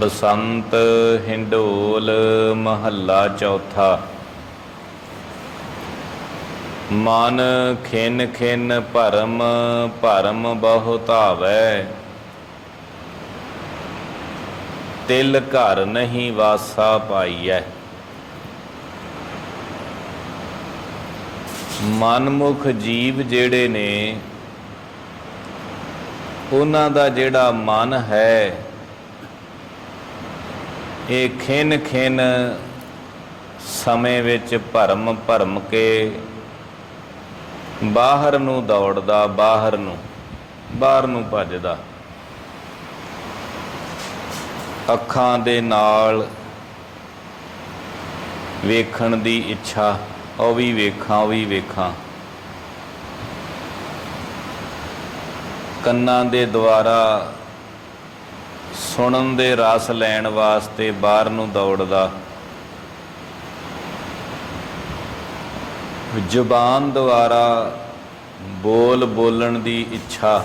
ਬਸੰਤ ਹਿੰਡੋਲ ਮਹੱਲਾ ਚੌਥਾ। ਮਨ ਖਿਨ ਖਿਨ ਭਰਮ ਭਰਮ ਬਹੁਤਾਵੈ ਤਿਲ ਘਰ ਨਹੀਂ ਵਾਸਾ ਪਾਈਐ। ਮਨਮੁਖ ਜੀਵ ਜਿਹੜੇ ਨੇ, ਉਹਨਾਂ ਦਾ ਜਿਹੜਾ ਮਨ ਹੈ ਇਹ ਖਿਨ ਖਿਨ ਸਮੇਂ ਵਿੱਚ ਭਰਮ ਭਰਮ ਕੇ ਬਾਹਰ ਨੂੰ ਦੌੜਦਾ, ਬਾਹਰ ਨੂੰ ਬਾਹਰ ਨੂੰ ਭੱਜਦਾ। ਅੱਖਾਂ ਦੇ ਨਾਲ ਵੇਖਣ ਦੀ ਇੱਛਾ, ਉਹ ਵੀ ਵੇਖਾਂ, ਉਹ ਵੀ ਵੇਖਾਂ। ਕੰਨਾਂ ਦੇ ਦੁਆਰਾ ਸੁਣਨ ਦੇ ਰਸ ਲੈਣ ਵਾਸਤੇ ਬਾਹਰ ਨੂੰ ਦੌੜਦਾ। ਜ਼ੁਬਾਨ ਦੁਆਰਾ ਬੋਲ ਬੋਲਣ ਦੀ ਇੱਛਾ।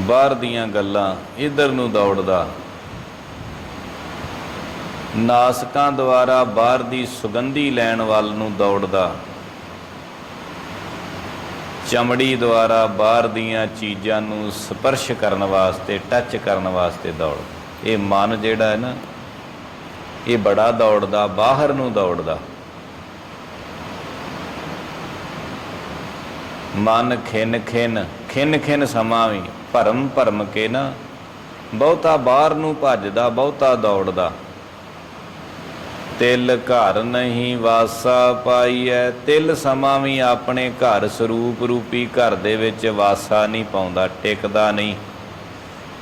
ਬਾਹਰ ਦੀਆਂ ਗੱਲਾਂ, ਇਧਰ ਨੂੰ ਦੌੜਦਾ। ਨਾਸਕਾਂ ਦੁਆਰਾ ਬਾਹਰ ਦੀ ਸੁਗੰਧੀ ਲੈਣ ਵੱਲ ਨੂੰ ਦੌੜਦਾ। ਚਮੜੀ ਦੁਆਰਾ ਬਾਹਰ ਦੀਆਂ ਚੀਜ਼ਾਂ ਨੂੰ ਸਪਰਸ਼ ਕਰਨ ਵਾਸਤੇ ਟੱਚ ਕਰਨ ਵਾਸਤੇ ਦੌੜ। ਇਹ ਮਨ ਜਿਹੜਾ ਹੈ ਨਾ, ਇਹ ਬੜਾ ਦੌੜਦਾ, ਬਾਹਰ ਨੂੰ ਦੌੜਦਾ। ਮਨ ਖਿੰਨ ਖਿੰਨ ਖਿੰਨ ਖਿੰਨ ਸਮਾਂ ਵੀ, ਭਰਮ ਭਰਮ ਕੇ ਨਾ, ਬਹੁਤਾ ਬਾਹਰ ਨੂੰ ਭੱਜਦਾ, ਬਹੁਤਾ ਦੌੜਦਾ। ਤਿਲ ਘਰ ਨਹੀਂ ਵਾਸਾ ਪਾਈਐ। ਤਿਲ ਸਮਾਂ ਵੀ ਆਪਣੇ ਘਰ ਸਰੂਪ ਰੂਪੀ ਘਰ ਦੇ ਵਿੱਚ ਵਾਸਾ ਨਹੀਂ ਪਾਉਂਦਾ, ਟਿਕਦਾ ਨਹੀਂ।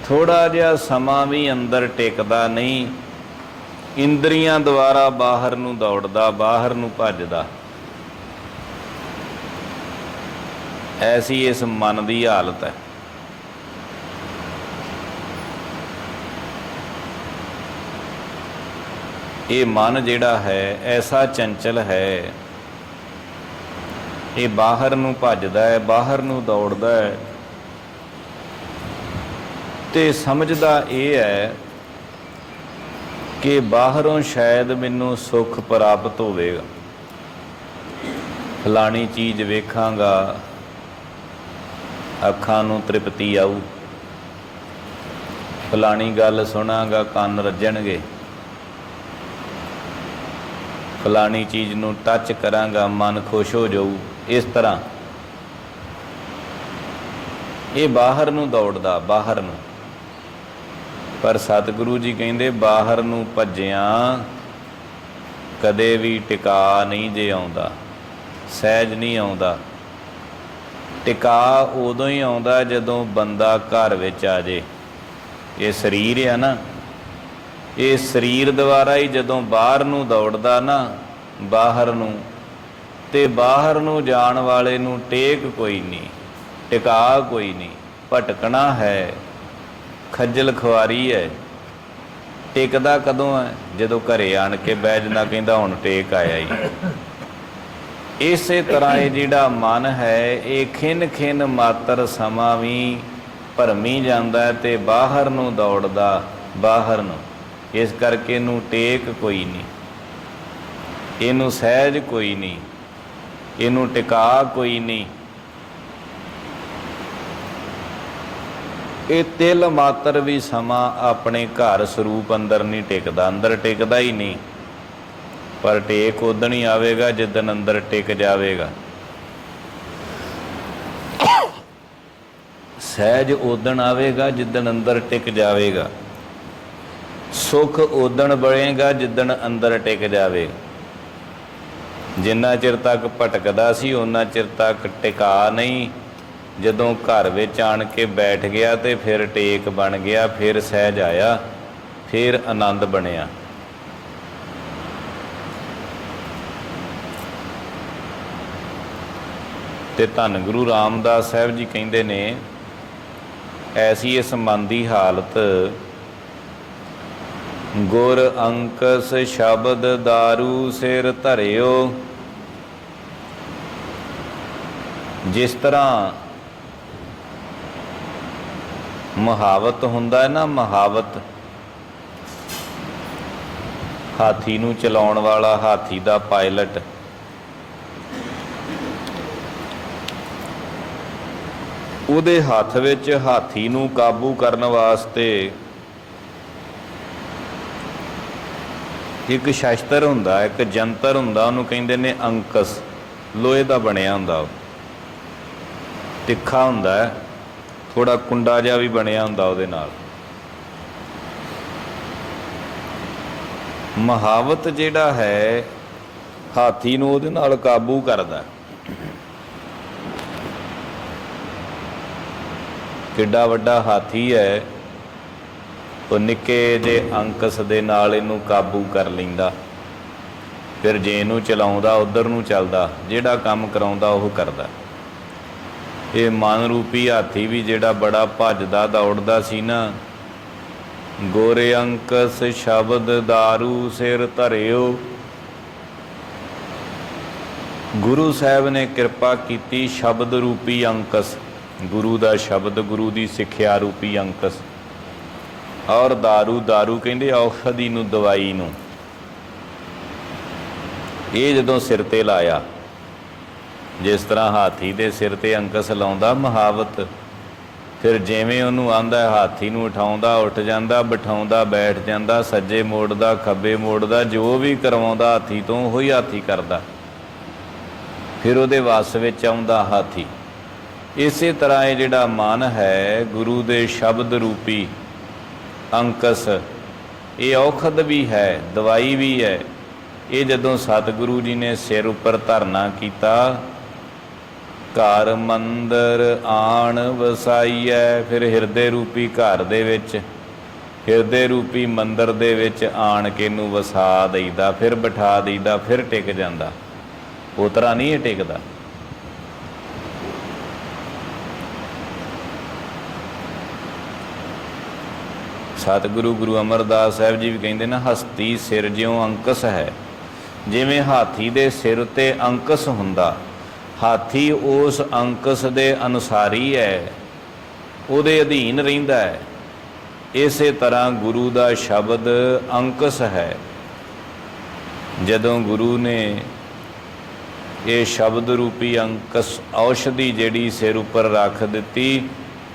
ਥੋੜਾ ਜਿਹਾ ਸਮਾਂ ਵੀ ਅੰਦਰ ਟਿਕਦਾ ਨਹੀਂ। ਇੰਦਰੀਆਂ ਦੁਆਰਾ ਬਾਹਰ ਨੂੰ ਦੌੜਦਾ, ਬਾਹਰ ਨੂੰ ਭੱਜਦਾ। ਐਸੀ ਇਸ ਮਨ ਦੀ ਹਾਲਤ ਹੈ। ਇਹ ਮਨ ਜਿਹੜਾ ਹੈ, ਐਸਾ ਚੰਚਲ ਹੈ। ਇਹ ਬਾਹਰ ਨੂੰ ਭੱਜਦਾ ਹੈ, ਬਾਹਰ ਨੂੰ ਦੌੜਦਾ ਹੈ। ਤੇ ਸਮਝਦਾ ਇਹ ਹੈ ਕਿ ਬਾਹਰੋਂ ਸ਼ਾਇਦ ਮੈਨੂੰ ਸੁੱਖ ਪ੍ਰਾਪਤ ਹੋਵੇਗਾ। ਫਲਾਣੀ ਚੀਜ਼ ਵੇਖਾਂਗਾ, ਅੱਖਾਂ ਨੂੰ ਤ੍ਰਿਪਤੀ ਆਊ। ਫਲਾਣੀ ਗੱਲ ਸੁਣਾਂਗਾ, ਕੰਨ ਰੱਜਣਗੇ। ਫਲਾਣੀ ਚੀਜ਼ ਨੂੰ ਟੱਚ ਕਰਾਂਗਾ, ਮਨ ਖੁਸ਼ ਹੋ ਜਾਊ। ਇਸ ਤਰ੍ਹਾਂ। ਇਹ ਬਾਹਰ ਨੂੰ ਦੌੜਦਾ, ਬਾਹਰ ਨੂੰ। ਪਰ ਸਤਿਗੁਰੂ ਜੀ ਕਹਿੰਦੇ, ਬਾਹਰ ਨੂੰ ਭੱਜਿਆਂ ਕਦੇ ਵੀ ਟਿਕਾ ਨਹੀਂ ਜੇ ਆਉਂਦਾ, ਸਹਿਜ ਨਹੀਂ ਆਉਂਦਾ। ਟਿਕਾ ਉਦੋਂ ਹੀ ਆਉਂਦਾ ਜਦੋਂ ਬੰਦਾ ਘਰ ਵਿੱਚ ਆ ਜੇ। ਇਹ ਸਰੀਰ ਆ ਨਾ। ਇਹ ਸਰੀਰ ਦੁਆਰਾ ਹੀ ਜਦੋਂ ਬਾਹਰ ਨੂੰ ਦੌੜਦਾ ਨਾ, ਬਾਹਰ ਨੂੰ, ਤੇ ਬਾਹਰ ਨੂੰ ਜਾਣ ਵਾਲੇ ਨੂੰ ਟੇਕ ਕੋਈ ਨਹੀਂ, ਟਿਕਾ ਕੋਈ ਨਹੀਂ, ਭਟਕਣਾ ਹੈ, ਖੱਜਲ ਖੁਆਰੀ ਹੈ। ਟਿਕਦਾ ਕਦੋਂ ਹੈ? ਜਦੋਂ ਘਰੇ ਆਣ ਕੇ ਬਹਿ ਜਾਂਦਾ, ਕਹਿੰਦਾ ਹੁਣ ਟੇਕ ਆਇਆ ਹੀ ਇਸੇ ਤਰ੍ਹਾਂ ਇਹ ਜਿਹੜਾ ਮਨ ਹੈ, ਇਹ ਖਿਨ ਖਿੰਨ ਮਾਤਰ ਸਮਾਂ ਵੀ ਭਰਮੀ ਜਾਂਦਾ ਹੈ ਤੇ ਬਾਹਰ ਨੂੰ ਦੌੜਦਾ, ਬਾਹਰ ਨੂੰ। ਇਸ ਕਰਕੇ ਇਹਨੂੰ ਟੇਕ ਕੋਈ ਨਹੀਂ। ਇਹਨੂੰ ਸਹਿਜ ਕੋਈ ਨਹੀਂ। ਇਹਨੂੰ ਟਿਕਾ ਕੋਈ ਨਹੀਂ। ਇਹ ਤਿਲ ਮਾਤਰ ਵੀ ਸਮਾਂ ਆਪਣੇ ਘਰ ਸਰੂਪ ਅੰਦਰ ਨਹੀਂ ਟਿਕਦਾ। ਅੰਦਰ ਟਿਕਦਾ ਹੀ ਨਹੀਂ। ਪਰ ਟੇਕ ਉਦਣ ਹੀ ਆਵੇਗਾ ਜਿੱਦਨ ਅੰਦਰ ਟਿਕ ਜਾਵੇਗਾ। ਸਹਿਜ ਉਦਣ ਆਵੇਗਾ ਜਿੱਦਨ ਅੰਦਰ ਟਿਕ ਜਾਵੇਗਾ। ਸੁਖ ਉਦਣ ਬਣੇਗਾ ਜਿੱਦਣ ਅੰਦਰ ਟਿਕ ਜਾਵੇ। ਜਿੰਨਾ ਚਿਰ ਤੱਕ ਭਟਕਦਾ ਸੀ ਉਹਨਾਂ ਚਿਰ ਤੱਕ ਟਿਕਾ ਨਹੀਂ। ਜਦੋਂ ਘਰ ਵਿੱਚ ਆਣ ਕੇ ਬੈਠ ਗਿਆ ਤੇ ਫਿਰ ਟੇਕ ਬਣ ਗਿਆ, ਫਿਰ ਸਹਿਜ ਆਇਆ, ਫਿਰ ਆਨੰਦ ਬਣਿਆ। ਤੇ ਧੰਨ ਗੁਰੂ ਰਾਮਦਾਸ ਸਾਹਿਬ ਜੀ ਕਹਿੰਦੇ ਨੇ, ਐਸੀ ਇਸ ਮਨ ਦੀ ਹਾਲਤ ਗੁਰ ਅੰਕਸ ਸ਼ਬਦ दारू ਸਿਰ ਧਰਿਓ। ਜਿਸ ਤਰ੍ਹਾਂ ਮਹਾਵਤ ਹੁੰਦਾ ਹੈ ਨਾ, ਮਹਾਵਤ ਹਾਥੀ ਨੂੰ ਚਲਾਉਣ ਵਾਲਾ, ਹਾਥੀ ਦਾ ਪਾਇਲਟ। ਉਹਦੇ ਹੱਥ ਵਿੱਚ ਹਾਥੀ ਨੂੰ ਕਾਬੂ ਕਰਨ ਵਾਸਤੇ ਇੱਕ ਸ਼ਸਤਰ ਹੁੰਦਾ, ਇੱਕ ਜੰਤਰ ਹੁੰਦਾ, ਉਹਨੂੰ ਕਹਿੰਦੇ ਨੇ ਅੰਕਸ। ਲੋਹੇ ਦਾ ਬਣਿਆ ਹੁੰਦਾ ਉਹ। ਤਿੱਖਾ ਹੁੰਦਾ ਹੈ ਥੋੜਾ ਕੁੰਡਾ ਜਿਹਾ ਵੀ ਬਣਿਆ ਹੁੰਦਾ ਉਹਦੇ ਨਾਲ। ਮਹਾਵਤ ਜਿਹੜਾ ਹੈ, ਹਾਥੀ ਨੂੰ ਉਹਦੇ ਨਾਲ ਕਾਬੂ ਕਰਦਾ ਕਿੱਡਾ ਵੱਡਾ ਹਾਥੀ ਹੈ ਉਹ ਨਿੱਕੇ ਜੇ ਅੰਕਸ ਦੇ ਨਾਲ ਇਹਨੂੰ ਕਾਬੂ ਕਰ ਲੈਂਦਾ। ਫਿਰ ਜੇ ਇਹਨੂੰ ਚਲਾਉਂਦਾ, ਉਧਰ ਨੂੰ ਚੱਲਦਾ, ਜਿਹੜਾ ਕੰਮ ਕਰਾਉਂਦਾ ਉਹ ਕਰਦਾ। ਇਹ ਮਨ ਰੂਪੀ ਹਾਥੀ ਵੀ ਜਿਹੜਾ ਬੜਾ ਭੱਜਦਾ ਦੌੜਦਾ ਸੀ ਨਾ, ਗੋਰੇ ਅੰਕਸ ਸ਼ਬਦ दारू ਸਿਰ ਧਰਿਓ। ਗੁਰੂ ਸਾਹਿਬ ਨੇ ਕਿਰਪਾ ਕੀਤੀ ਸ਼ਬਦ ਰੂਪੀ ਅੰਕਸ, ਗੁਰੂ ਦਾ ਸ਼ਬਦ ਗੁਰੂ ਦੀ ਸਿੱਖਿਆ ਰੂਪੀ ਅੰਕਸ। ਔਰ दारू दारू ਕਹਿੰਦੇ ਔਸ਼ਧੀ ਨੂੰ ਦਵਾਈ ਨੂੰ ਇਹ ਜਦੋਂ ਸਿਰ ਤੇ ਲਾਇਆ ਜਿਸ ਤਰ੍ਹਾਂ ਹਾਥੀ ਦੇ ਸਿਰ ਤੇ ਅੰਕਸ ਲਾਉਂਦਾ ਮਹਾਵਤ ਫਿਰ ਜਿਵੇਂ ਉਹਨੂੰ ਆਂਦਾ ਹਾਥੀ ਨੂੰ ਉਠਾਉਂਦਾ ਉੱਠ ਜਾਂਦਾ ਬਿਠਾਉਂਦਾ ਬੈਠ ਜਾਂਦਾ ਸੱਜੇ ਮੋੜਦਾ ਖੱਬੇ ਮੋੜਦਾ ਜੋ ਵੀ ਕਰਵਾਉਂਦਾ ਹਾਥੀ ਤੋਂ ਉਹੀ ਹਾਥੀ ਕਰਦਾ ਫਿਰ ਉਹਦੇ ਵਸ ਵਿੱਚ ਆਉਂਦਾ ਹਾਥੀ ਇਸੇ ਤਰ੍ਹਾਂ ਇਹ ਜਿਹੜਾ ਮਨ ਹੈ ਗੁਰੂ ਦੇ ਸ਼ਬਦ ਰੂਪੀ ਅੰਕਸ। ਇਹ ਔਖਦ ਵੀ ਹੈ, ਦਵਾਈ ਵੀ ਹੈ। ਇਹ ਜਦੋਂ ਸਤਿਗੁਰੂ ਜੀ ਨੇ ਸਿਰ ਉੱਪਰ ਧਰਨਾ ਕੀਤਾ, ਘਰ ਮੰਦਰ ਆਣ ਵਸਾਈਐ, ਫਿਰ ਹਿਰਦੇ ਰੂਪੀ ਘਰ ਦੇ ਵਿੱਚ, ਹਿਰਦੇ ਰੂਪੀ ਮੰਦਰ ਦੇ ਵਿੱਚ ਆਣ ਕੇ ਨੂੰ ਵਸਾ ਦਈਦਾ, ਫਿਰ ਬਿਠਾ ਦਈਦਾ, ਫਿਰ ਟਿਕ ਜਾਂਦਾ। ਉਤਰਾ ਨਹੀਂ ਇਹ ਟਿਕਦਾ। ਸਤਿਗੁਰੂ ਗੁਰੂ ਅਮਰਦਾਸ ਸਾਹਿਬ ਜੀ ਵੀ ਕਹਿੰਦੇ ਨਾ, ਹਸਤੀ ਸਿਰ ਜਿਉ ਅੰਕਸ ਹੈ। ਜਿਵੇਂ ਹਾਥੀ ਦੇ ਸਿਰ ਤੇ ਅੰਕਸ ਹੁੰਦਾ, ਹਾਥੀ ਉਸ ਅੰਕਸ ਦੇ ਅਨੁਸਾਰੀ ਹੈ, ਉਹਦੇ ਅਧੀਨ ਰਹਿੰਦਾ ਹੈ। ਇਸੇ ਤਰ੍ਹਾਂ ਗੁਰੂ ਦਾ ਸ਼ਬਦ ਅੰਕਸ ਹੈ। ਜਦੋਂ ਗੁਰੂ ਨੇ ਇਹ ਸ਼ਬਦ ਰੂਪੀ ਅੰਕਸ ਔਸ਼ਧੀ ਜਿਹੜੀ ਸਿਰ ਉੱਪਰ ਰੱਖ ਦਿੱਤੀ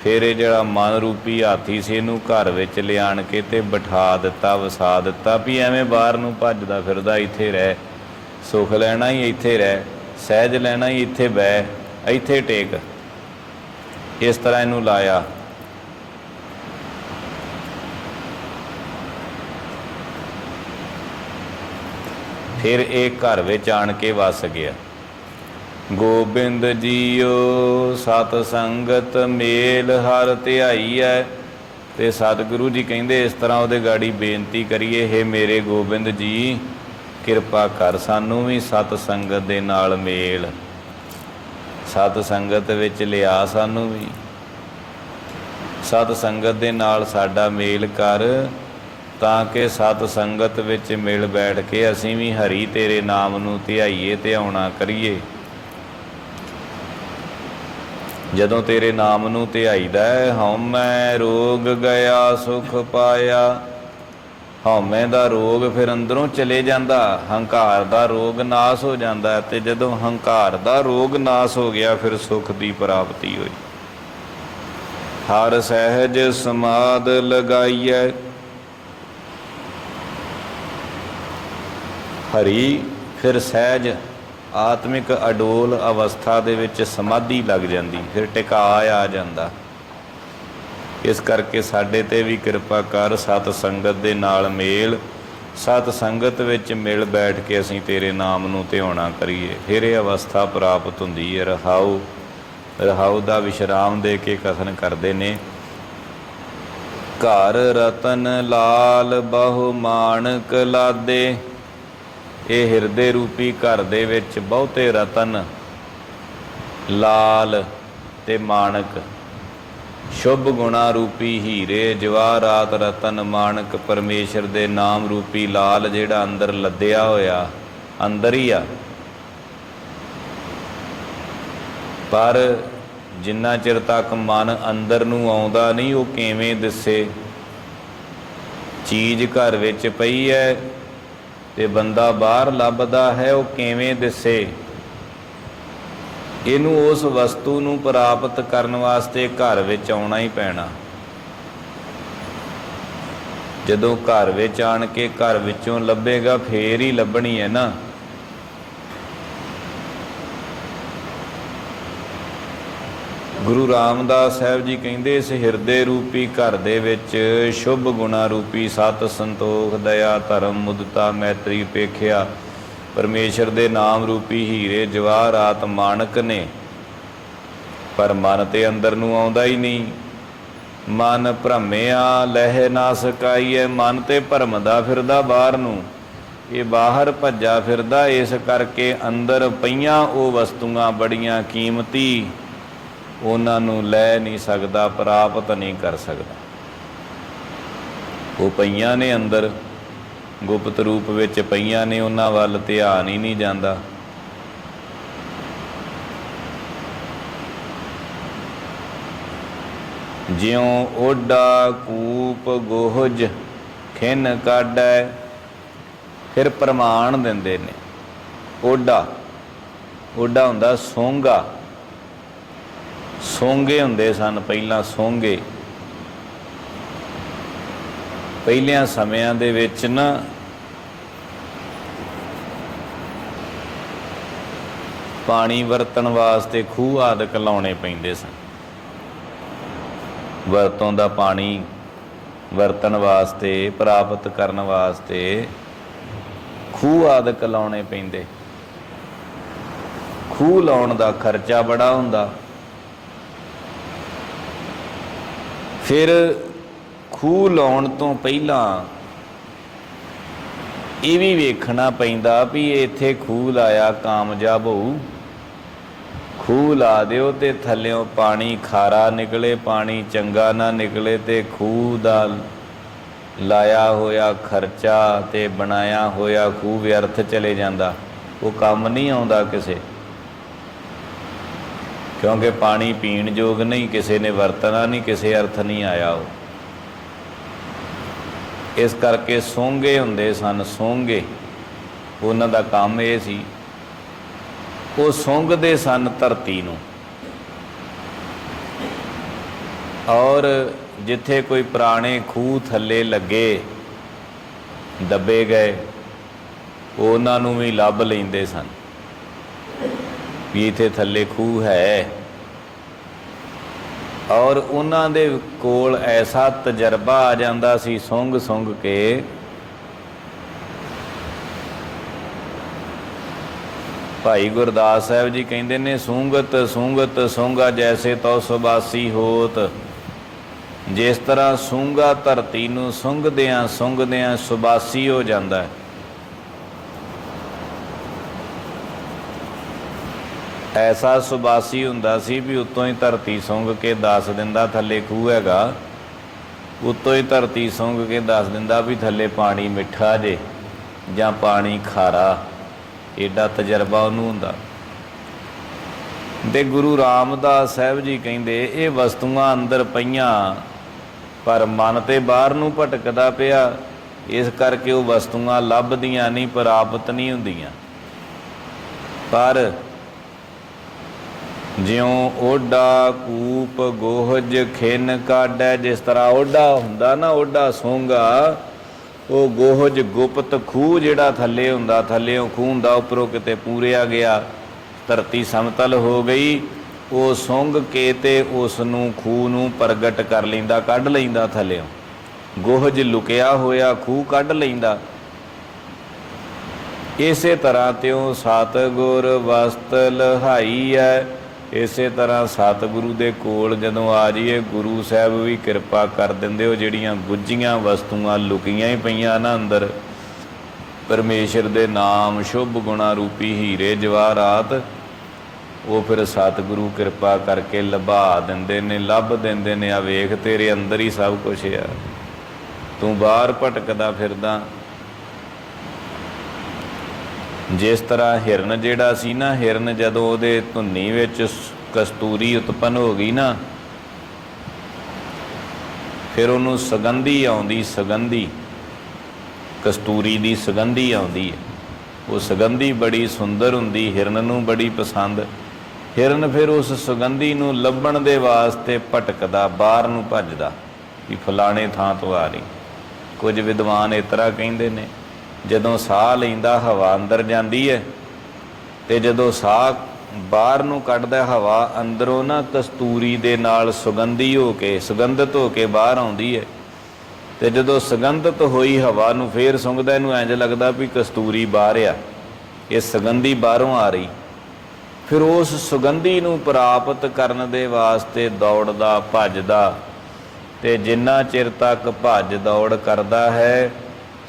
ਫਿਰ ਇਹ ਜਿਹੜਾ ਮਨ ਰੂਪੀ ਹਾਥੀ ਸੀ, ਇਹਨੂੰ ਘਰ ਵਿੱਚ ਲਿਆਣ ਕੇ ਤੇ ਬਿਠਾ ਦਿੱਤਾ, ਵਸਾ ਦਿੱਤਾ, ਵੀ ਐਵੇਂ ਬਾਹਰ ਨੂੰ ਭੱਜਦਾ ਫਿਰਦਾ, ਇੱਥੇ ਰਹਿ, ਸੁਖ ਲੈਣਾ ਹੀ ਇੱਥੇ ਰਹਿ, ਸਹਿਜ ਲੈਣਾ ਹੀ ਇੱਥੇ ਬਹਿ, ਇੱਥੇ ਟੇਕ। ਇਸ ਤਰ੍ਹਾਂ ਇਹਨੂੰ ਲਾਇਆ। ਫਿਰ ਇਹ ਘਰ ਵਿੱਚ ਆਣ ਕੇ ਵਸ ਗਿਆ। ਗੋਬਿੰਦ ਜੀਓ, ਸਤ ਸੰਗਤ ਮੇਲ ਹਰ ਧਿਆਈ ਧਿਆਈਐ। ਤੇ ਸਤਿਗੁਰੂ ਜੀ ਕਹਿੰਦੇ, ਇਸ ਤਰ੍ਹਾਂ ਉਹਦੇ ਗਾੜੀ ਬੇਨਤੀ ਕਰੀਏ, ਹੈ ਮੇਰੇ ਗੋਬਿੰਦ ਜੀ, ਕਿਰਪਾ ਕਰ ਸਾਨੂੰ ਵੀ ਸਤ ਸੰਗਤ ਦੇ ਨਾਲ ਮੇਲ। ਸਤ ਸੰਗਤ ਵਿੱਚ ਲਿਆ ਸਾਨੂੰ ਵੀ। ਸਤ ਸੰਗਤ ਦੇ ਨਾਲ ਸਾਡਾ ਮੇਲ ਕਰ, ਤਾਂ ਕਿ ਸਤ ਸੰਗਤ ਵਿੱਚ ਮਿਲ ਬੈਠ ਕੇ ਅਸੀਂ ਵੀ ਹਰੀ ਤੇਰੇ ਨਾਮ ਨੂੰ ਧਿਆਈਏ ਤੇ ਆਉਣਾ ਕਰੀਏ। ਜਦੋਂ ਤੇਰੇ ਨਾਮ ਨੂੰ ਧਿਆਈਦਾ ਹੈ, ਹਉਮੈ ਰੋਗ ਗਿਆ, ਸੁਖ ਪਾਇਆ। ਹਉਮੈ ਦਾ ਰੋਗ ਫਿਰ ਅੰਦਰੋਂ ਚਲੇ ਜਾਂਦਾ, ਹੰਕਾਰ ਦਾ ਰੋਗ ਨਾਸ ਹੋ ਜਾਂਦਾ ਤੇ ਜਦੋਂ ਹੰਕਾਰ ਦਾ ਰੋਗ ਨਾਸ ਹੋ ਗਿਆ, ਫਿਰ ਸੁਖ ਦੀ ਪ੍ਰਾਪਤੀ ਹੋਈ। ਹਰ ਸਹਿਜ ਸਮਾਦ ਲਗਾਈਐ। ਹਰੀ, ਫਿਰ ਸਹਿਜ ਆਤਮਿਕ ਅਡੋਲ ਅਵਸਥਾ ਦੇ ਵਿੱਚ ਸਮਾਧੀ ਲੱਗ ਜਾਂਦੀ, ਫਿਰ ਟਿਕਾ ਆ ਜਾਂਦਾ। ਇਸ ਕਰਕੇ ਸਾਡੇ ਤੇ ਵੀ ਕਿਰਪਾ ਕਰ, ਸਤ ਸੰਗਤ ਦੇ ਨਾਲ ਮੇਲ। ਸਤ ਸੰਗਤ ਵਿੱਚ ਮਿਲ ਬੈਠ ਕੇ ਅਸੀਂ ਤੇਰੇ ਨਾਮ ਨੂੰ ਧਿਆਉਣਾ ਕਰੀਏ। ਫਿਰ ਇਹ ਅਵਸਥਾ ਪ੍ਰਾਪਤ ਹੁੰਦੀ ਹੈ। ਰਹਾਉ ਰਹਾਉ ਦਾ ਵਿਸ਼ਰਾਮ ਦੇ ਕੇ ਕਥਨ ਕਰਦੇ ਨੇ। ਘਰ ਰਤਨ ਲਾਲ ਬਹੁ ਮਾਨਕ ਲਾਦੇ। ਇਹ ਹਿਰਦੇ ਰੂਪੀ ਘਰ ਦੇ ਵਿੱਚ ਬਹੁਤੇ ਰਤਨ, ਲਾਲ ਤੇ ਮਾਣਕ। ਸ਼ੁਭ ਗੁਣਾ ਰੂਪੀ ਹੀਰੇ ਜਵਾਹਰਾਤ ਰਤਨ ਮਾਣਕ, ਪਰਮੇਸ਼ਰ ਦੇ ਨਾਮ ਰੂਪੀ ਲਾਲ ਜਿਹੜਾ ਅੰਦਰ ਲੱਦਿਆ ਹੋਇਆ, ਅੰਦਰ ਹੀ ਆ। ਪਰ ਜਿੰਨਾ ਚਿਰ ਤੱਕ ਮਨ ਅੰਦਰ ਨੂੰ ਆਉਂਦਾ ਨਹੀਂ, ਉਹ ਕਿਵੇਂ ਦਿਸੇ? ਚੀਜ਼ ਘਰ ਵਿੱਚ ਪਈ ਹੈ ਤੇ ਬੰਦਾ ਬਾਹਰ ਲੱਭਦਾ ਹੈ, ਉਹ ਕਿਵੇਂ ਦਿਸੇ? ਇਹਨੂੰ ਉਸ ਵਸਤੂ ਨੂੰ ਪ੍ਰਾਪਤ ਕਰਨ ਵਾਸਤੇ ਘਰ ਵਿੱਚ ਆਉਣਾ ਹੀ ਪੈਣਾ। ਜਦੋਂ ਘਰ ਵਿੱਚ ਆਣ ਕੇ ਘਰ ਵਿੱਚੋਂ ਲੱਭੇਗਾ, ਫੇਰ ਹੀ ਲੱਭਣੀ ਹੈ ਨਾ। ਗੁਰੂ ਰਾਮਦਾਸ ਸਾਹਿਬ ਜੀ ਕਹਿੰਦੇ, ਇਸ ਹਿਰਦੇ ਰੂਪੀ ਘਰ ਦੇ ਵਿੱਚ ਸ਼ੁਭ ਗੁਣਾ ਰੂਪੀ ਸਤ ਸੰਤੋਖ ਦਇਆ ਧਰਮ ਮੁਦਤਾ ਮੈਤਰੀ ਉਪੇਖਿਆ ਪਰਮੇਸ਼ਰ ਦੇ ਨਾਮ ਰੂਪੀ ਹੀਰੇ ਜਵਾਹਰਾਤ ਮਾਨਕ ਨੇ। ਪਰ ਮਨ ਤੇ ਅੰਦਰ ਨੂੰ ਆਉਂਦਾ ਹੀ ਨਹੀਂ। ਮਨ ਭ੍ਰਮਿਆ, ਲਹਿ ਨਾ ਸਕਾਈਏ ਮਨ ਤੇ ਭਰਮਦਾ ਫਿਰਦਾ ਬਾਹਰ ਨੂੰ। ਇਹ ਬਾਹਰ ਭੱਜਾ ਫਿਰਦਾ, ਇਸ ਕਰਕੇ ਅੰਦਰ ਪਈਆਂ ਉਹ ਵਸਤੂਆਂ ਬੜੀਆਂ ਕੀਮਤੀ। ਉਹਨਾਂ ਨੂੰ ਲੈ ਨਹੀਂ ਸਕਦਾ, ਪ੍ਰਾਪਤ ਨਹੀਂ ਕਰ ਸਕਦਾ। ਉਹ ਪਈਆਂ ਨੇ ਅੰਦਰ, ਗੁਪਤ ਰੂਪ ਵਿੱਚ ਪਈਆਂ ਨੇ, ਉਹਨਾਂ ਵੱਲ ਧਿਆਨ ਹੀ ਨਹੀਂ ਜਾਂਦਾ। ਜਿਉ ਓਡਾ ਕੂਪ ਗੋਹਜ, ਖਿਨ ਕਾਢੈ, ਫਿਰ ਪ੍ਰਮਾਣ ਦਿੰਦੇ ਨੇ। ਓਡਾ ਓਡਾ ਹੁੰਦਾ ਸੋਂਗਾ। ਸੋਂਗੇ ਹੁੰਦੇ ਸਨ, ਪਹਿਲਾਂ ਸੋਂਗੇ। ਪਹਿਲਿਆਂ ਸਮਿਆਂ ਦੇ ਵਿੱਚ ਨਾ ਪਾਣੀ ਵਰਤਣ ਵਾਸਤੇ ਖੂਹ ਆਦਿਕ ਲਾਉਣੇ ਪੈਂਦੇ ਸਨ। ਵਰਤੋਂ ਦਾ ਪਾਣੀ ਵਰਤਣ ਵਾਸਤੇ, ਪ੍ਰਾਪਤ ਕਰਨ ਵਾਸਤੇ ਖੂਹ ਆਦਿਕ ਲਾਉਣੇ ਪੈਂਦੇ। ਖੂਹ ਲਾਉਣ ਦਾ ਖਰਚਾ ਬੜਾ ਹੁੰਦਾ। ਫਿਰ ਖੂਹ ਲਾਉਣ ਤੋਂ ਪਹਿਲਾਂ ਇਹ ਵੀ ਵੇਖਣਾ ਪੈਂਦਾ ਵੀ ਇੱਥੇ ਖੂਹ ਲਾਇਆ ਕਾਮਯਾਬ ਹੋਊ। ਖੂਹ ਲਾ ਦਿਓ ਤੇ ਥੱਲਿਓਂ ਪਾਣੀ ਖਾਰਾ ਨਿਕਲੇ, ਪਾਣੀ ਚੰਗਾ ਨਾ ਨਿਕਲੇ ਤੇ ਖੂਹ ਦਾ ਲਾਇਆ ਹੋਇਆ ਖਰਚਾ ਤੇ ਬਣਾਇਆ ਹੋਇਆ ਖੂਹ ਵਿਅਰਥ ਚਲੇ ਜਾਂਦਾ। ਉਹ ਕੰਮ ਨਹੀਂ ਆਉਂਦਾ ਕਿਸੇ। ਕਿਉਂਕਿ ਪਾਣੀ ਪੀਣ ਯੋਗ ਨਹੀਂ, ਕਿਸੇ ਨੇ ਵਰਤਣਾ ਨਹੀਂ, ਕਿਸੇ ਅਰਥ ਨਹੀਂ ਆਇਆ ਉਹ। ਇਸ ਕਰਕੇ ਸੋਂਗੇ ਹੁੰਦੇ ਸਨ, ਸੋਂਗੇ। ਉਹਨਾਂ ਦਾ ਕੰਮ ਇਹ ਸੀ, ਉਹ ਸੁੰਘਦੇ ਸਨ ਧਰਤੀ ਨੂੰ। ਔਰ ਜਿੱਥੇ ਕੋਈ ਪੁਰਾਣੇ ਖੂਹ ਥੱਲੇ ਲੱਗੇ, ਦੱਬੇ ਗਏ, ਉਹਨਾਂ ਨੂੰ ਵੀ ਲੱਭ ਲੈਂਦੇ ਸਨ। ਵੀ ਇੱਥੇ ਥੱਲੇ ਖੂਹ ਹੈ। ਔਰ ਉਹਨਾਂ ਦੇ ਕੋਲ ਐਸਾ ਤਜਰਬਾ ਆ ਜਾਂਦਾ ਸੀ ਸੁੰਘ ਸੁੰਘ ਕੇ। ਭਾਈ ਗੁਰਦਾਸ ਸਾਹਿਬ ਜੀ ਕਹਿੰਦੇ ਨੇ, ਸੂੰਗਤ ਸੂੰਗਤ, ਸੂੰਗਾ ਜੈਸੇ ਤਉ ਸੁਬਾਸੀ ਹੋਤ। ਜਿਸ ਤਰ੍ਹਾਂ ਸੂੰਗਾ ਧਰਤੀ ਨੂੰ ਸੁੰਘਦਿਆਂ ਸੁੰਘਦਿਆਂ ਸੁਬਾਸੀ ਹੋ ਜਾਂਦਾ ਹੈ। ਐਸਾ ਸੁਬਾਸੀ ਹੁੰਦਾ ਸੀ ਵੀ ਉਤੋਂ ਹੀ ਧਰਤੀ ਸੁੰਘ ਕੇ ਦੱਸ ਦਿੰਦਾ ਥੱਲੇ ਖੂਹ ਹੈਗਾ। ਉਤੋਂ ਹੀ ਧਰਤੀ ਸੁੰਘ ਕੇ ਦੱਸ ਦਿੰਦਾ ਵੀ ਥੱਲੇ ਪਾਣੀ ਮਿੱਠਾ ਜੇ ਜਾਂ ਪਾਣੀ ਖਾਰਾ। ਏਡਾ ਤਜਰਬਾ ਉਹਨੂੰ ਹੁੰਦਾ। ਤੇ ਗੁਰੂ ਰਾਮਦਾਸ ਸਾਹਿਬ ਜੀ ਕਹਿੰਦੇ, ਇਹ ਵਸਤੂਆਂ ਅੰਦਰ ਪਈਆਂ, ਪਰ ਮਨ ਤੇ ਬਾਹਰ ਨੂੰ ਭਟਕਦਾ ਪਿਆ। ਇਸ ਕਰਕੇ ਉਹ ਵਸਤੂਆਂ ਲੱਭਦੀਆਂ ਨਹੀਂ, ਪ੍ਰਾਪਤ ਨਹੀਂ ਹੁੰਦੀਆਂ। ਪਰ ਜਿਉਂ ਓਡਾ ਕੂਪ ਗੋਹਜ ਖਿੰਨ ਕਾਢੈ, ਜਿਸ ਤਰ੍ਹਾਂ ਓਡਾ ਹੁੰਦਾ ਨਾ, ਓਡਾ ਸੋਂਗਾ, ਉਹ ਗੋਹਜ ਗੁਪਤ ਖੂਹ ਜਿਹੜਾ ਥੱਲੇ ਹੁੰਦਾ ਥੱਲੇੋਂ ਖੂਹ ਹੁੰਦਾ, ਉੱਪਰੋਂ ਕਿਤੇ ਪੂਰਿਆ ਗਿਆ, ਧਰਤੀ ਸਮਤਲ ਹੋ ਗਈ, ਉਹ ਸੁੰਘ ਕੇ ਤੇ ਉਸ ਨੂੰ ਖੂਹ ਨੂੰ ਪ੍ਰਗਟ ਕਰ ਲੈਂਦਾ, ਕੱਢ ਲੈਂਦਾ ਥੱਲੇੋਂ ਗੋਹਜ ਲੁਕਿਆ ਹੋਇਆ, ਖੂਹ ਕੱਢ ਲੈਂਦਾ। ਇਸੇ ਤਰ੍ਹਾਂ ਤਿਉ ਸਤਗੁਰ ਵਸਤ ਲਹਾਈ ਹੈ ਇਸੇ ਤਰ੍ਹਾਂ ਸਤਿਗੁਰੂ ਦੇ ਕੋਲ ਜਦੋਂ ਆ ਜਾਈਏ, ਗੁਰੂ ਸਾਹਿਬ ਵੀ ਕਿਰਪਾ ਕਰ ਦਿੰਦੇ ਹੋ, ਜਿਹੜੀਆਂ ਗੁੱਜੀਆਂ ਵਸਤੂਆਂ ਲੁਕੀਆਂ ਹੀ ਪਈਆਂ ਨਾ ਅੰਦਰ। ਪਰਮੇਸ਼ਰ ਦੇ ਨਾਮ ਸ਼ੁਭ ਗੁਣਾ ਰੂਪੀ ਹੀਰੇ ਜਵਾਹਰਾਤ ਉਹ ਫਿਰ ਸਤਿਗੁਰੂ ਕਿਰਪਾ ਕਰਕੇ ਲਭਾ ਦਿੰਦੇ ਨੇ, ਲੱਭ ਦਿੰਦੇ ਨੇ। ਆ ਵੇਖ ਤੇਰੇ ਅੰਦਰ ਹੀ ਸਭ ਕੁਝ ਆ। ਤੂੰ ਬਾਹਰ ਭਟਕਦਾ ਫਿਰਦਾ ਜਿਸ ਤਰ੍ਹਾਂ ਹਿਰਨ ਜਿਹੜਾ ਸੀ ਨਾ, ਹਿਰਨ ਜਦੋਂ ਉਹਦੇ ਧੁੰਨੀ ਵਿੱਚ ਕਸਤੂਰੀ ਉਤਪੰਨ ਹੋ ਗਈ ਨਾ, ਫਿਰ ਉਹਨੂੰ ਸੁਗੰਧੀ ਆਉਂਦੀ, ਸੁਗੰਧੀ, ਕਸਤੂਰੀ ਦੀ ਸੁਗੰਧੀ ਆਉਂਦੀ ਹੈ। ਉਹ ਸੁਗੰਧੀ ਬੜੀ ਸੁੰਦਰ ਹੁੰਦੀ, ਹਿਰਨ ਨੂੰ ਬੜੀ ਪਸੰਦ। ਹਿਰਨ ਫਿਰ ਉਸ ਸੁਗੰਧੀ ਨੂੰ ਲੱਭਣ ਦੇ ਵਾਸਤੇ ਭਟਕਦਾ, ਬਾਹਰ ਨੂੰ ਭੱਜਦਾ, ਵੀ ਫਲਾਣੇ ਥਾਂ ਤੋਂ ਆ ਰਹੀ। ਕੁਝ ਵਿਦਵਾਨ ਇਸ ਤਰ੍ਹਾਂ ਕਹਿੰਦੇ ਨੇ ਜਦੋਂ ਸਾਹ ਲੈਂਦਾ ਹਵਾ ਅੰਦਰ ਜਾਂਦੀ ਹੈ ਤੇ ਜਦੋਂ ਸਾਹ ਬਾਹਰ ਨੂੰ ਕੱਢਦਾ ਹਵਾ ਅੰਦਰੋਂ ਨਾ ਕਸਤੂਰੀ ਦੇ ਨਾਲ ਸੁਗੰਧੀ ਹੋ ਕੇ, ਸੁਗੰਧਿਤ ਹੋ ਕੇ ਬਾਹਰ ਆਉਂਦੀ ਹੈ ਤੇ ਜਦੋਂ ਸੁਗੰਧਿਤ ਹੋਈ ਹਵਾ ਨੂੰ ਫੇਰ ਸੁੰਘਦਾ, ਇਹਨੂੰ ਇੰਜ ਲੱਗਦਾ ਵੀ ਕਸਤੂਰੀ ਬਾਹਰ ਆ, ਇਹ ਸੁਗੰਧੀ ਬਾਹਰੋਂ ਆ ਰਹੀ। ਫਿਰ ਉਸ ਸੁਗੰਧੀ ਨੂੰ ਪ੍ਰਾਪਤ ਕਰਨ ਦੇ ਵਾਸਤੇ ਦੌੜਦਾ, ਭੱਜਦਾ, ਤੇ ਜਿੰਨਾ ਚਿਰ ਤੱਕ ਭੱਜ ਦੌੜ ਕਰਦਾ ਹੈ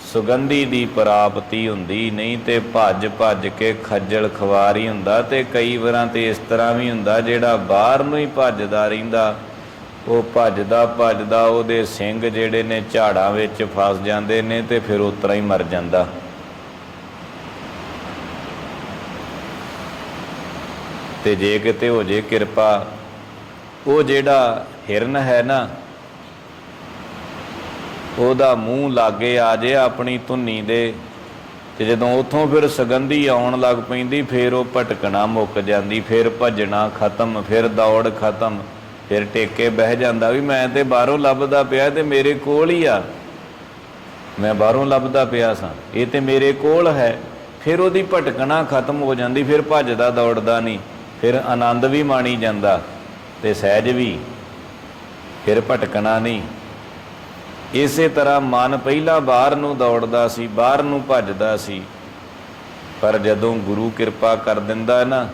ਸੁਗੰਧੀ ਦੀ ਪ੍ਰਾਪਤੀ ਹੁੰਦੀ, ਨਹੀਂ ਤੇ ਭੱਜ ਭੱਜ ਕੇ ਖੱਜਲ ਖਵਾਰ ਹੀ ਹੁੰਦਾ ਤੇ ਕਈ ਵਾਰਾਂ ਤੇ ਇਸ ਤਰ੍ਹਾਂ ਵੀ ਹੁੰਦਾ, ਜਿਹੜਾ ਬਾਹਰ ਨੂੰ ਹੀ ਭੱਜਦਾ ਰਹਿੰਦਾ, ਉਹ ਭੱਜਦਾ ਭੱਜਦਾ ਉਹਦੇ ਸਿੰਘ ਜਿਹੜੇ ਨੇ ਝਾੜਾਂ ਵਿੱਚ ਫਸ ਜਾਂਦੇ ਨੇ ਤੇ ਫਿਰ ਉਤਰਾ ਹੀ ਮਰ ਜਾਂਦਾ। ਤੇ ਜੇ ਕਿਤੇ ਹੋ ਜੇ ਕਿਰਪਾ, ਉਹ ਜਿਹੜਾ ਹਿਰਨ ਹੈ ਨਾ ਉਹਦਾ ਮੂੰਹ ਲਾਗੇ ਆ ਜੇ ਆਪਣੀ ਧੁੰਨੀ ਦੇ। ਤੇ ਜਦੋਂ ਉਥੋਂ ਫਿਰ ਸੁਗੰਧੀ ਆਉਣ ਲੱਗ ਪੈਂਦੀ, ਫਿਰ ਉਹ ਭਟਕਣਾ ਮੁੱਕ ਜਾਂਦੀ, ਫਿਰ ਭੱਜਣਾ ਖਤਮ, ਫਿਰ ਦੌੜ ਖਤਮ, ਫਿਰ ਟੇਕੇ ਬਹਿ ਜਾਂਦਾ ਵੀ ਮੈਂ ਤੇ ਬਾਹਰੋਂ ਲੱਭਦਾ ਪਿਆ ਤੇ ਮੇਰੇ ਕੋਲ ਹੀ ਆ। ਮੈਂ ਬਾਹਰੋਂ ਲੱਭਦਾ ਪਿਆ ਸਾਂ, ਇਹ ਤੇ ਮੇਰੇ ਕੋਲ ਹੈ। ਫਿਰ ਉਹਦੀ ਭਟਕਣਾ ਖਤਮ ਹੋ ਜਾਂਦੀ, ਫਿਰ ਭੱਜਦਾ, ਦੌੜਦਾ ਨਹੀਂ, ਫਿਰ ਆਨੰਦ ਵੀ ਮਾਣੀ ਜਾਂਦਾ ਤੇ ਸਹਿਜ ਵੀ, ਫਿਰ ਭਟਕਣਾ ਨਹੀਂ। ਇਸੇ ਤਰ੍ਹਾਂ ਮਨ ਪਹਿਲਾਂ ਬਾਹਰ ਨੂੰ ਦੌੜਦਾ ਸੀ, ਬਾਹਰ ਨੂੰ ਭੱਜਦਾ ਸੀ। ਪਰ ਜਦੋਂ ਗੁਰੂ ਕਿਰਪਾ ਕਰ ਦਿੰਦਾ ਹੈ ਨਾ,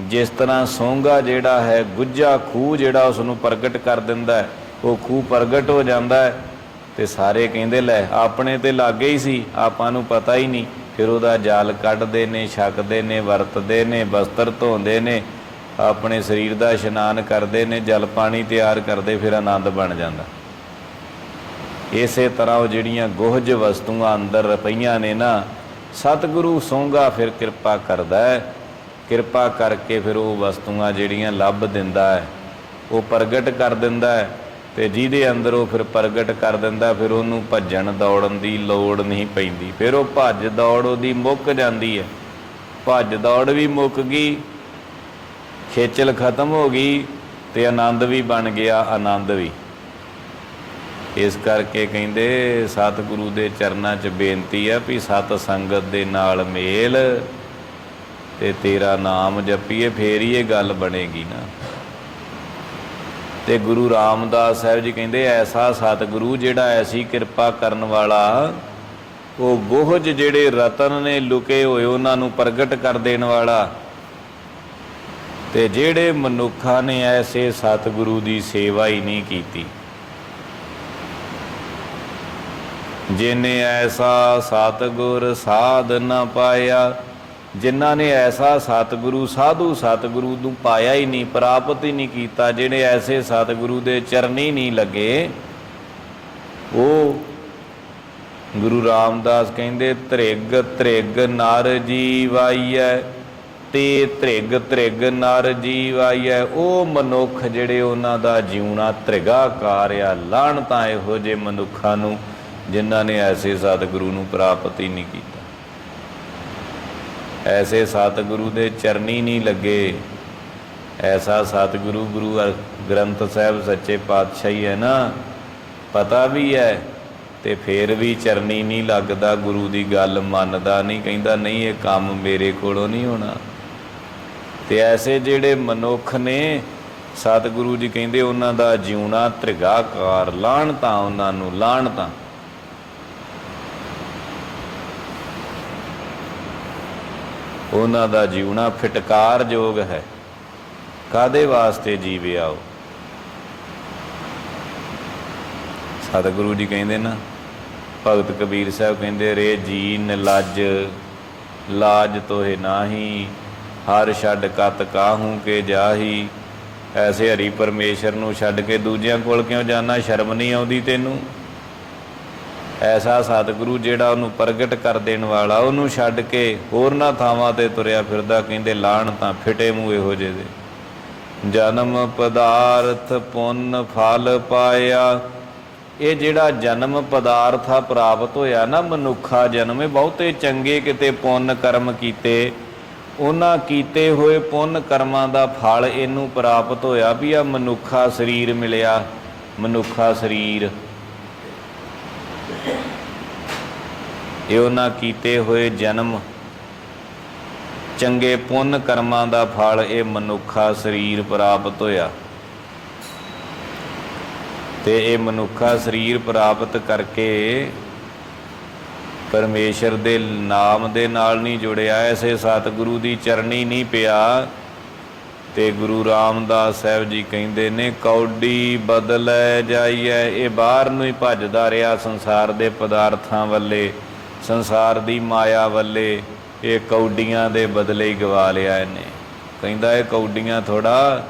ਜਿਸ ਤਰ੍ਹਾਂ ਸੋਂਗਾ ਜਿਹੜਾ ਹੈ ਗੁੱਜਾ ਖੂਹ ਜਿਹੜਾ ਉਸ ਨੂੰ ਪ੍ਰਗਟ ਕਰ ਦਿੰਦਾ ਹੈ, ਉਹ ਖੂਹ ਪ੍ਰਗਟ ਹੋ ਜਾਂਦਾ ਹੈ ਤੇ ਸਾਰੇ ਕਹਿੰਦੇ ਲੈ ਆਪਣੇ ਤੇ ਲਾਗੇ ਹੀ ਸੀ, ਆਪਾਂ ਨੂੰ ਪਤਾ ਹੀ ਨਹੀਂ। ਫਿਰ ਉਹਦਾ ਜਾਲ ਕੱਢਦੇ ਨੇ, ਛਕਦੇ ਨੇ, ਵਰਤਦੇ ਨੇ, ਬਸਤਰ ਧੋਂਦੇ ਨੇ, ਆਪਣੇ ਸਰੀਰ ਦਾ ਇਸ਼ਨਾਨ ਕਰਦੇ ਨੇ, ਜਲ ਪਾਣੀ ਤਿਆਰ ਕਰਦੇ, ਫਿਰ ਆਨੰਦ ਬਣ ਜਾਂਦਾ। ਇਸੇ ਤਰ੍ਹਾਂ ਉਹ ਜਿਹੜੀਆਂ ਗੁਹਜ ਵਸਤੂਆਂ ਅੰਦਰ ਪਈਆਂ ਨੇ ਨਾ, ਸਤਿਗੁਰੂ ਸੋਂਗਾ ਫਿਰ ਕਿਰਪਾ ਕਰਦਾ ਹੈ। ਕਿਰਪਾ ਕਰਕੇ ਫਿਰ ਉਹ ਵਸਤੂਆਂ ਜਿਹੜੀਆਂ ਲੱਭ ਦਿੰਦਾ ਹੈ, ਉਹ ਪ੍ਰਗਟ ਕਰ ਦਿੰਦਾ ਹੈ ਤੇ ਜਿਹਦੇ ਅੰਦਰ ਉਹ ਫਿਰ ਪ੍ਰਗਟ ਕਰ ਦਿੰਦਾ, ਫਿਰ ਉਹਨੂੰ ਭੱਜਣ ਦੌੜਨ ਦੀ ਲੋੜ ਨਹੀਂ ਪੈਂਦੀ। ਫਿਰ ਉਹ ਭੱਜ ਦੌੜ ਉਹਦੀ ਮੁੱਕ ਜਾਂਦੀ ਹੈ। ਭੱਜ ਦੌੜ ਵੀ ਮੁੱਕ ਗਈ, ਖੇਚਲ ਖਤਮ ਹੋ ਗਈ ਤੇ ਆਨੰਦ ਵੀ ਬਣ ਗਿਆ, ਆਨੰਦ ਵੀ। ਇਸ ਕਰਕੇ ਕਹਿੰਦੇ ਸਤਿਗੁਰੂ ਦੇ ਚਰਨਾਂ 'ਚ ਬੇਨਤੀ ਆ ਵੀ ਸਤ ਸੰਗਤ ਦੇ ਨਾਲ ਮੇਲ ਤੇ ਤੇਰਾ ਨਾਮ ਜਪੀਏ, ਫੇਰ ਹੀ ਇਹ ਗੱਲ ਬਣੇਗੀ ਨਾ। ਤੇ ਗੁਰੂ ਰਾਮਦਾਸ ਸਾਹਿਬ ਜੀ ਕਹਿੰਦੇ, ਐਸਾ ਸਤਿਗੁਰੂ ਜਿਹੜਾ ਐਸੀ ਕਿਰਪਾ ਕਰਨ ਵਾਲਾ, ਉਹ ਗੋਹਜ ਜਿਹੜੇ ਰਤਨ ਨੇ ਲੁਕੇ ਹੋਏ ਉਹਨਾਂ ਨੂੰ ਪ੍ਰਗਟ ਕਰ ਦੇਣ ਵਾਲਾ। ਤੇ ਜਿਹੜੇ ਮਨੁੱਖਾਂ ਨੇ ਐਸੇ ਸਤਿਗੁਰੂ ਦੀ ਸੇਵਾ ਹੀ ਨਹੀਂ ਕੀਤੀ। ਜਿਨੇ ਐਸਾ ਸਤਿਗੁਰ ਸਾਧ ਨਾ ਪਾਇਆ, ਜਿਨ੍ਹਾਂ ਨੇ ਐਸਾ ਸਤਿਗੁਰੂ, ਸਾਧੂ ਸਤਿਗੁਰੂ ਨੂੰ ਪਾਇਆ ਹੀ ਨਹੀਂ, ਪ੍ਰਾਪਤ ਹੀ ਨਹੀਂ ਕੀਤਾ, ਜਿਹੜੇ ਐਸੇ ਸਤਿਗੁਰੂ ਦੇ ਚਰਨੀ ਨਹੀਂ ਲੱਗੇ, ਉਹ ਗੁਰੂ ਰਾਮਦਾਸ ਕਹਿੰਦੇ, ਤ੍ਰਿਗ ਤ੍ਰਿਗ ਨਰ ਜੀਵਾਈਐ, ਤੇ ਤ੍ਰਿਗ ਤ੍ਰਿਗ ਨਰ ਜੀਵਾਈਐ। ਉਹ ਮਨੁੱਖ ਜਿਹੜੇ ਉਹਨਾਂ ਦਾ ਜਿਉਣਾ, ਤ੍ਰਿਗਾਕਾਰ ਆ ਲਾਣ ਤਾਂ ਇਹੋ ਜੇ ਮਨੁੱਖਾਂ ਨੂੰ ਜਿਨ੍ਹਾਂ ਨੇ ਐਸੇ ਸਤਿਗੁਰੂ ਨੂੰ ਪ੍ਰਾਪਤ ਹੀ ਨਹੀਂ ਕੀਤਾ। ਐਸੇ ਸਤਿਗੁਰੂ ਦੇ ਚਰਨੀ ਨਹੀਂ ਲੱਗੇ। ਐਸਾ ਸਤਿਗੁਰੂ ਗੁਰੂ ਗ੍ਰੰਥ ਸਾਹਿਬ ਸੱਚੇ ਪਾਤਸ਼ਾਹੀ ਹੈ ਨਾ। ਪਤਾ ਵੀ ਹੈ ਤੇ ਫੇਰ ਵੀ ਚਰਨੀ ਨਹੀਂ ਲੱਗਦਾ, ਗੁਰੂ ਦੀ ਗੱਲ ਮੰਨਦਾ ਨਹੀਂ, ਕਹਿੰਦਾ ਨਹੀਂ, ਇਹ ਕੰਮ ਮੇਰੇ ਕੋਲੋਂ ਨਹੀਂ ਹੋਣਾ। ਤੇ ਐਸੇ ਜਿਹੜੇ ਮਨੁੱਖ ਨੇ, ਸਤਿਗੁਰੂ ਜੀ ਕਹਿੰਦੇ ਉਹਨਾਂ ਦਾ ਜਿਉਣਾ ਤ੍ਰਿਗਾਕਾਰ ਲਾਣ ਤਾਂ ਉਹਨਾਂ ਨੂੰ ਲਾਣ ਤਾਂ। ਉਹਨਾਂ ਦਾ ਜੀਵਣਾ ਫਟਕਾਰਯੋਗ ਹੈ। ਕਾਦੇ ਵਾਸਤੇ ਜੀਵਿਆ ਉਹ ਸਤਿਗੁਰੂ ਜੀ ਕਹਿੰਦੇ ਨਾ, ਭਗਤ ਕਬੀਰ ਸਾਹਿਬ ਕਹਿੰਦੇ, ਰੇ ਜੀਨ ਲੱਜ, ਲਾਜ ਤੋਹਿ ਨਾਹੀ, ਹਰ ਛੱਡ ਕਤ ਕਾਹੂ ਕੇ ਜਾਹੀ। ਐਸੇ ਹਰੀ ਪਰਮੇਸ਼ਰ ਨੂੰ ਛੱਡ ਕੇ ਦੂਜਿਆਂ ਕੋਲ ਕਿਉਂ ਜਾਣਾ? ਸ਼ਰਮ ਨਹੀਂ ਆਉਂਦੀ ਤੈਨੂੰ? ਐਸਾ ਸਤਿਗੁਰੂ ਜਿਹੜਾ ਉਹਨੂੰ ਪ੍ਰਗਟ ਕਰ ਦੇਣ ਵਾਲਾ, ਉਹਨੂੰ ਛੱਡ ਕੇ ਹੋਰਨਾਂ ਥਾਵਾਂ ਤੇ ਤੁਰਿਆ ਫਿਰਦਾ, ਕਹਿੰਦੇ ਲਾਣ ਤਾਂ ਫਿਟੇ ਮੂੰਹ ਇਹੋ ਜਿਹੇ ਦੇ। ਜਨਮ ਪਦਾਰਥ ਪੁੰਨ ਫਲ ਪਾਇਆ। ਇਹ ਜਿਹੜਾ ਜਨਮ ਪਦਾਰਥ ਆ ਪ੍ਰਾਪਤ ਹੋਇਆ ਨਾ, ਮਨੁੱਖਾ ਜਨਮ, ਇਹ ਬਹੁਤੇ ਚੰਗੇ ਕਿਤੇ ਪੁੰਨ ਕਰਮ ਕੀਤੇ। ਉਹਨਾਂ ਕੀਤੇ ਹੋਏ ਪੁੰਨ ਕਰਮਾਂ ਦਾ ਫਲ ਇਹਨੂੰ ਪ੍ਰਾਪਤ ਹੋਇਆ ਵੀ ਆ ਮਨੁੱਖਾ ਸਰੀਰ ਮਿਲਿਆ। ਮਨੁੱਖਾ ਸਰੀਰ ਇਹ ਉਹਨਾਂ ਕੀਤੇ ਹੋਏ ਜਨਮ। ਚੰਗੇ ਪੁੰਨ ਕਰਮਾਂ ਦਾ ਫਲ ਇਹ ਮਨੁੱਖਾ ਸਰੀਰ ਪ੍ਰਾਪਤ ਹੋਇਆ। ਤੇ ਇਹ ਮਨੁੱਖਾ ਸਰੀਰ ਪ੍ਰਾਪਤ ਕਰਕੇ ਪਰਮੇਸ਼ਰ ਦੇ ਨਾਮ ਦੇ ਨਾਲ ਨਹੀਂ ਜੁੜਿਆ, ਐਸੇ ਸਤਿਗੁਰੂ ਦੀ ਚਰਣੀ ਨਹੀਂ ਪਿਆ। ਤੇ ਗੁਰੂ ਰਾਮਦਾਸ ਸਾਹਿਬ ਜੀ ਕਹਿੰਦੇ ਨੇ, ਕੌਡੀ ਬਦਲੈ ਜਾਈਐ, ਇਹ ਬਾਹਰ ਨੂੰ ਹੀ ਭੱਜਦਾ ਰਿਹਾ ਸੰਸਾਰ ਦੇ ਪਦਾਰਥਾਂ ਵੱਲੇ। ਸੰਸਾਰ ਦੀ ਮਾਇਆ ਵੱਲੇ ਇਹ ਕੌਡੀਆਂ ਦੇ ਬਦਲੇ ਹੀ ਗਵਾ ਲਿਆ ਇਹਨੇ। ਕਹਿੰਦਾ ਇਹ ਕੌਡੀਆਂ ਥੋੜਾ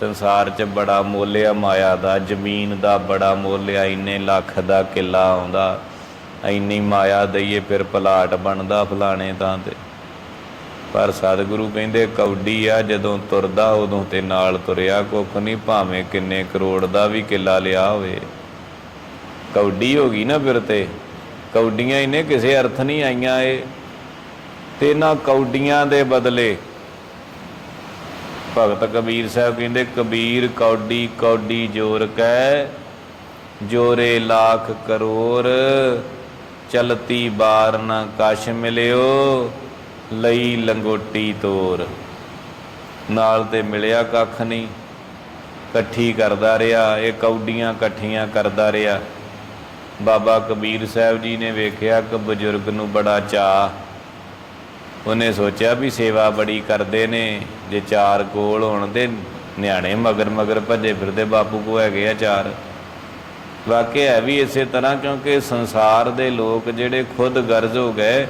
ਸੰਸਾਰ 'ਚ ਬੜਾ ਮੁੱਲ ਆ ਮਾਇਆ ਦਾ, ਜ਼ਮੀਨ ਦਾ ਬੜਾ ਮੁੱਲ ਆ ਇੰਨੇ ਲੱਖ ਦਾ ਕਿੱਲਾ ਆਉਂਦਾ, ਇੰਨੀ ਮਾਇਆ ਦਈਏ ਫਿਰ ਪਲਾਟ ਬਣਦਾ ਫਲਾਣੇ ਤਾਂ ਤੇ। ਪਰ ਸਤਿਗੁਰੂ ਕਹਿੰਦੇ ਕੌਡੀ ਆ, ਜਦੋਂ ਤੁਰਦਾ ਉਦੋਂ ਤੇ ਨਾਲ ਤੁਰਿਆ ਕੁੱਖ ਨਹੀਂ, ਭਾਵੇਂ ਕਿੰਨੇ ਕਰੋੜ ਦਾ ਵੀ ਕਿੱਲਾ ਲਿਆ ਹੋਵੇ। ਕੌਡੀ ਹੋ ਗਈ ਨਾ ਫਿਰ ਤੇ। ਕੌਡੀਆਂ ਇਹਨੇ ਕਿਸੇ ਅਰਥ ਨਹੀਂ ਆਈਆਂ ਇਹ। ਤੇ ਇਹਨਾਂ ਕੌਡੀਆਂ ਦੇ ਬਦਲੇ ਭਗਤ ਕਬੀਰ ਸਾਹਿਬ ਕਹਿੰਦੇ, ਕਬੀਰ ਕੌਡੀ ਕੌਡੀ ਜੋਰ ਕੈ, ਜੋਰੇ ਲੱਖ ਕਰੋੜ ਚਲਤੀ ਬਾਰ ਨਾ ਕਛ ਮਿਲਿਓ, ਲਈ ਲੰਗੋਟੀ ਤੋਰ। ਨਾਲ ਤੇ ਮਿਲਿਆ ਕੱਖ ਨਹੀਂ, ਇਕੱਠੀ ਕਰਦਾ ਰਿਹਾ, ਇਹ ਕੌਡੀਆਂ ਇਕੱਠੀਆਂ ਕਰਦਾ ਰਿਹਾ। ਬਾਬਾ ਕਬੀਰ ਸਾਹਿਬ ਜੀ ਨੇ ਵੇਖਿਆ ਕਿ ਬਜ਼ੁਰਗ ਨੂੰ ਬੜਾ ਚਾਹ ਉਹਨੇ ਸੋਚਿਆ ਵੀ ਸੇਵਾ ਬੜੀ ਕਰਦੇ ਨੇ, ਜੇ ਚਾਰ ਕੋਲ ਹੋਣ ਤੇ ਨਿਆਣੇ ਮਗਰ ਮਗਰ ਭੱਜੇ ਫਿਰਦੇ, ਬਾਪੂ ਕੋ ਹੈਗੇ ਆ ਚਾਰ। ਵਾਕਿਆ ਹੈ ਵੀ ਇਸੇ ਤਰ੍ਹਾਂ, ਕਿਉਂਕਿ ਸੰਸਾਰ ਦੇ ਲੋਕ ਜਿਹੜੇ ਖੁਦ ਗਰਜ਼ ਹੋ ਗਏ,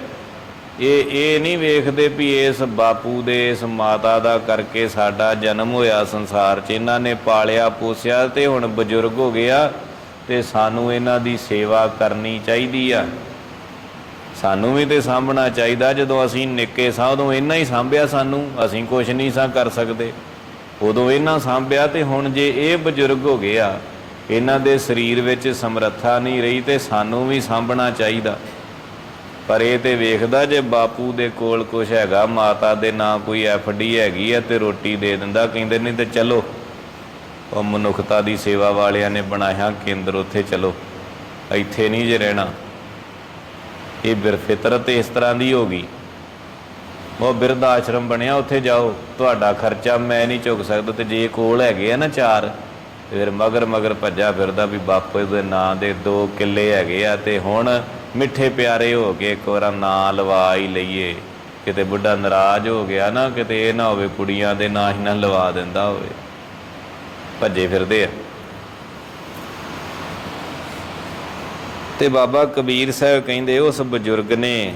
ਇਹ ਇਹ ਨਹੀਂ ਵੇਖਦੇ ਵੀ ਇਸ ਬਾਪੂ ਦੇ, ਇਸ ਮਾਤਾ ਦਾ ਕਰਕੇ ਸਾਡਾ ਜਨਮ ਹੋਇਆ ਸੰਸਾਰ 'ਚ। ਇਹਨਾਂ ਨੇ ਪਾਲਿਆ ਪੋਸਿਆ ਤੇ ਹੁਣ ਬਜ਼ੁਰਗ ਹੋ ਗਿਆ ਤੇ ਸਾਨੂੰ ਇਹਨਾਂ ਦੀ ਸੇਵਾ ਕਰਨੀ ਚਾਹੀਦੀ ਆ। ਸਾਨੂੰ ਵੀ ਤੇ ਸਾਂਭਣਾ ਚਾਹੀਦਾ, ਜਦੋਂ ਅਸੀਂ ਨਿੱਕੇ ਸਾਂ, ਉਦੋਂ ਇਹਨਾਂ ਹੀ ਸਾਂਭਿਆ ਸਾਨੂੰ, ਅਸੀਂ ਕੁਝ ਨਹੀਂ ਸਾਂ ਕਰ ਸਕਦੇ। ਉਦੋਂ ਇਹਨਾਂ ਸਾਂਭਿਆ ਤੇ ਹੁਣ ਜੇ ਇਹ ਬਜ਼ੁਰਗ ਹੋ ਗਏ ਆ, ਇਹਨਾਂ ਦੇ ਸਰੀਰ ਵਿੱਚ ਸਮਰੱਥਾ ਨਹੀਂ ਰਹੀ ਤੇ ਸਾਨੂੰ ਵੀ ਸਾਂਭਣਾ ਚਾਹੀਦਾ। ਪਰ ਇਹ ਤੇ ਵੇਖਦਾ ਜੇ ਬਾਪੂ ਦੇ ਕੋਲ ਕੁਝ ਹੈਗਾ, ਮਾਤਾ ਦੇ ਨਾਂ ਕੋਈ ਐਫਡੀ ਹੈਗੀ ਆ ਤੇ ਰੋਟੀ ਦੇ ਦਿੰਦਾ, ਕਹਿੰਦੇ ਨਹੀਂ ਤੇ ਚਲੋ। ਉਹ ਮਨੁੱਖਤਾ ਦੀ ਸੇਵਾ ਵਾਲਿਆਂ ਨੇ ਬਣਾਇਆ ਕੇਂਦਰ ਉੱਥੇ ਚਲੋ, ਇੱਥੇ ਨਹੀਂ ਜੇ ਰਹਿਣਾ। ਇਹ ਬਿਰਫਿਤਰਤ ਇਸ ਤਰ੍ਹਾਂ ਦੀ ਹੋ ਗਈ। ਉਹ ਬਿਰਧ ਆਸ਼ਰਮ ਬਣਿਆ, ਉੱਥੇ ਜਾਓ, ਤੁਹਾਡਾ ਖਰਚਾ ਮੈਂ ਨਹੀਂ ਚੁੱਕ ਸਕਦਾ ਤੇ ਜੇ ਕੋਲ ਹੈਗੇ ਆ ਨਾ ਚਾਰ ਫਿਰ ਮਗਰ ਮਗਰ ਭੱਜਾ ਫਿਰਦਾ ਵੀ ਬਾਪੂ ਦੇ ਨਾਂ ਦੇ ਦੋ ਕਿੱਲੇ ਹੈਗੇ ਆ ਤੇ ਹੁਣ ਮਿੱਠੇ ਪਿਆਰੇ ਹੋ ਕੇ ਇੱਕ ਵਾਰ ਨਾਂ ਲਵਾ ਹੀ ਲਈਏ। ਕਿਤੇ ਬੁੱਢਾ ਨਾਰਾਜ਼ ਹੋ ਗਿਆ ਨਾ, ਕਿਤੇ ਇਹ ਨਾ ਹੋਵੇ ਕੁੜੀਆਂ ਦੇ ਨਾਂ ਹੀ ਨਾ ਲਵਾ ਦਿੰਦਾ ਹੋਵੇ। ਭੱਜੇ ਫਿਰਦੇ ਆ। ਤੇ ਬਾਬਾ ਕਬੀਰ ਸਾਹਿਬ ਕਹਿੰਦੇ, ਉਸ ਬਜ਼ੁਰਗ ਨੇ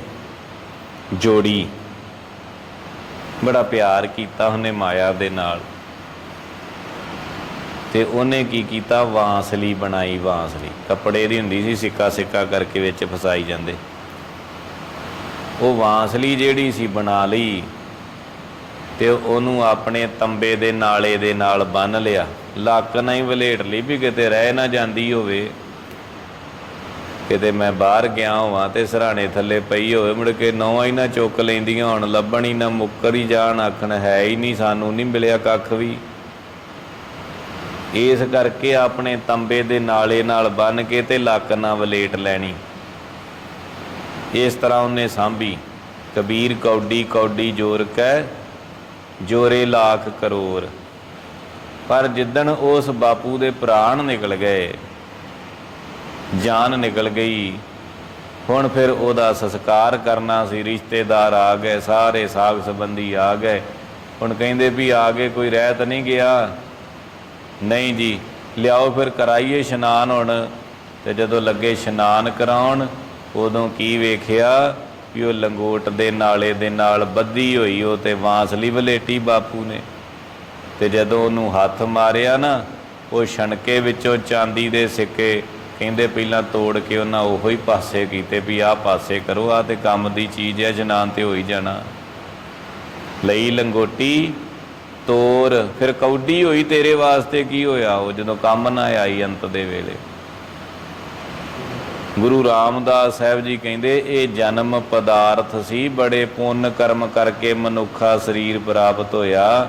ਜੋੜੀ, ਬੜਾ ਪਿਆਰ ਕੀਤਾ ਉਹਨੇ ਮਾਇਆ ਦੇ ਨਾਲ। ਤੇ ਉਹਨੇ ਕੀ ਕੀਤਾ? ਵਾਂਸਲੀ ਬਣਾਈ, ਵਾਂਸਲੀ। ਕੱਪੜੇ ਦੀ ਹੁੰਦੀ ਸੀ, ਸਿੱਕਾ ਸਿੱਕਾ ਕਰਕੇ ਵਿੱਚ ਫਸਾਈ ਜਾਂਦੇ। ਉਹ ਵਾਂਸਲੀ ਜਿਹੜੀ ਸੀ, ਬਣਾ ਲਈ। ਤੇ ਉਹਨੂੰ ਆਪਣੇ ਤੰਬੇ ਦੇ ਨਾਲੇ ਦੇ ਨਾਲ ਬੰਨ ਲਿਆ। ਲੱਕ ਨਾਲ ਹੀ ਵਲੇਟ ਲਈ ਵੀ ਕਿਤੇ ਰਹਿ ਨਾ ਜਾਂਦੀ ਹੋਵੇ। ਕਿਤੇ ਮੈਂ ਬਾਹਰ ਗਿਆ ਹੋਵਾਂ ਤੇ ਸਰਾਣੇ ਥੱਲੇ ਪਈ ਹੋਵੇ, ਮੁੜ ਕੇ ਨੌਵਾਂ ਹੀ ਨਾ ਚੁੱਕ ਲੈਂਦੀਆਂ ਹੁਣ, ਲੱਭਣ ਹੀ ਨਾ, ਮੁੱਕਰ ਹੀ ਜਾਣ, ਆਖਣ ਹੈ ਹੀ ਨਹੀਂ, ਸਾਨੂੰ ਨਹੀਂ ਮਿਲਿਆ ਕੱਖ ਵੀ। ਇਸ ਕਰਕੇ ਆਪਣੇ ਤੰਬੇ ਦੇ ਨਾਲੇ ਨਾਲ ਬੰਨ ਕੇ ਤੇ ਲੱਕ ਨਾਲ ਵਲੇਟ ਲੈਣੀ। ਇਸ ਤਰ੍ਹਾਂ ਉਹਨੇ ਸਾਂਭੀ। ਕਬੀਰ ਕੌਡੀ ਕੌਡੀ ਜੋਰ ਕੈ ਜੋਰੇ ਲੱਖ ਕਰੋੜ ਪਰ ਜਿੱਦਣ ਉਸ ਬਾਪੂ ਦੇ ਪ੍ਰਾਣ ਨਿਕਲ ਗਏ, ਜਾਨ ਨਿਕਲ ਗਈ, ਹੁਣ ਫਿਰ ਉਹਦਾ ਸੰਸਕਾਰ ਕਰਨਾ ਸੀ, ਰਿਸ਼ਤੇਦਾਰ ਆ ਗਏ, ਸਾਰੇ ਸਾਗ ਸੰਬੰਧੀ ਆ ਗਏ। ਹੁਣ ਕਹਿੰਦੇ ਵੀ ਆ ਗਏ ਕੋਈ ਰਹਿਤ ਨਹੀਂ ਗਿਆ। ਨਹੀਂ ਜੀ, ਲਿਆਓ ਫਿਰ ਕਰਾਈਏ ਇਸ਼ਨਾਨ ਹੁਣ। ਤੇ ਜਦੋਂ ਲੱਗੇ ਇਸ਼ਨਾਨ ਕਰਾਉਣ, ਉਦੋਂ ਕੀ ਵੇਖਿਆ? ਵੀ ਉਹ ਲੰਗੋਟ ਦੇ ਨਾਲੇ ਦੇ ਨਾਲ ਬੱਧੀ ਹੋਈ, ਉਹ ਤੇ ਵਾਂਸਲੀ ਵਲੇਟੀ ਬਾਪੂ ਨੇ। ਤੇ ਜਦੋਂ ਉਹਨੂੰ ਹੱਥ ਮਾਰਿਆ ਨਾ, ਉਹ ਛਣਕੇ ਵਿੱਚੋਂ ਚਾਂਦੀ ਦੇ ਸਿੱਕੇ ਕਹਿੰਦੇ ਪਹਿਲਾਂ ਤੋੜ ਕੇ ਉਹਨਾਂ ਉਹੋ ਹੀ ਪਾਸੇ ਕੀਤੇ ਵੀ ਆਹ ਪਾਸੇ ਕਰੋ ਆ ਤੇ ਕੰਮ ਦੀ ਚੀਜ਼ ਹੈ, ਜਨਾਨ ਤੇ ਹੋ ਹੀ ਜਾਣਾ। ਲਈ ਲੰਗੋਟੀ, ਤੋਰ, ਫਿਰ ਕੌਡੀ ਹੋਈ ਤੇਰੇ ਵਾਸਤੇ ਕੀ ਹੋਇਆ? ਉਹ ਜਦੋਂ ਕੰਮ ਨਾ ਆਈ ਅੰਤ ਦੇ ਵੇਲੇ। ਗੁਰੂ ਰਾਮਦਾਸ ਸਾਹਿਬ ਜੀ ਕਹਿੰਦੇ, ਇਹ ਜਨਮ ਪਦਾਰਥ ਸੀ, ਬੜੇ ਪੁੰਨ ਕਰਮ ਕਰਕੇ ਮਨੁੱਖਾ ਸਰੀਰ ਪ੍ਰਾਪਤ ਹੋਇਆ।